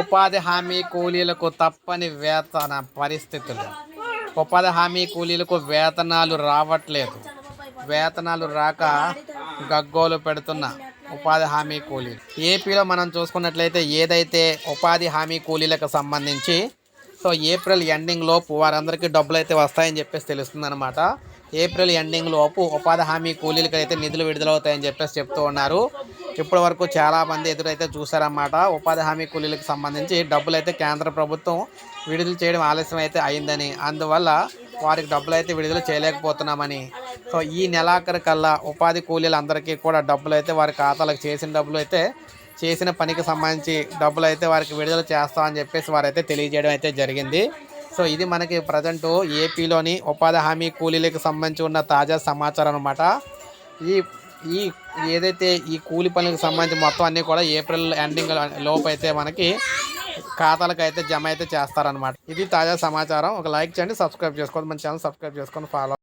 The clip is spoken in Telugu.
ఉపాధి హామీ కూలీలకు తప్పని వేతన పరిస్థితులు. ఉపాధి హామీ కూలీలకు వేతనాలు రావట్లేదు. వేతనాలు రాక గగ్గోలు పెడుతున్న ఉపాధి హామీ కూలీలు. ఏపీలో మనం చూసుకున్నట్లయితే ఏదైతే ఉపాధి హామీ కూలీలకు సంబంధించి సో ఏప్రిల్ ఎండింగ్ లోపు వారందరికీ డబ్బులు అయితే వస్తాయని చెప్పేసి తెలుస్తుంది అనమాట ఏప్రిల్ ఎండింగ్ లోపు ఉపాధి హామీ కూలీలకు అయితే నిధులు విడుదలవుతాయని చెప్పేసి చెప్తూ ఉన్నారు. ఇప్పటి వరకు చాలా మంది ఎదురైతే చూసారన్నమాట ఉపాధి హామీ కూలీలకు సంబంధించి డబ్బులు అయితే కేంద్ర ప్రభుత్వం విడుదల చేయడం ఆలస్యం అయితే అయిందని. అందువల్ల వారికి డబ్బులు అయితే విడుదల చేయలేకపోతున్నామని. సో ఈ నెలాఖరు కల్లా ఉపాధి కూలీలందరికీ కూడా డబ్బులు అయితే వారి ఖాతాలకు చేసిన డబ్బులు అయితే చేసిన పనికి సంబంధించి డబ్బులు అయితే వారికి విడుదల చేస్తామని చెప్పేసి వారైతే తెలియజేయడం అయితే జరిగింది. సో ఇది మనకి ప్రజెంట్ ఏపీలోని ఉపాధి హామీ కూలీలకు సంబంధించి ఉన్న తాజా సమాచారం అనమాట ఈ ఈ ఏదైతే ఈ కూలి పనులకు సంబంధించి మొత్తం అన్నీ కూడా ఏప్రిల్ ఎండింగ్ లోపు అయితే మనకి ఖాతాలకు అయితే జమ అయితే చేస్తారనమాట ఇది తాజా సమాచారం. ఒక లైక్ చేయండి సబ్స్క్రైబ్ చేసుకోండి. మన ఛానల్ సబ్స్క్రైబ్ చేసుకొని ఫాలో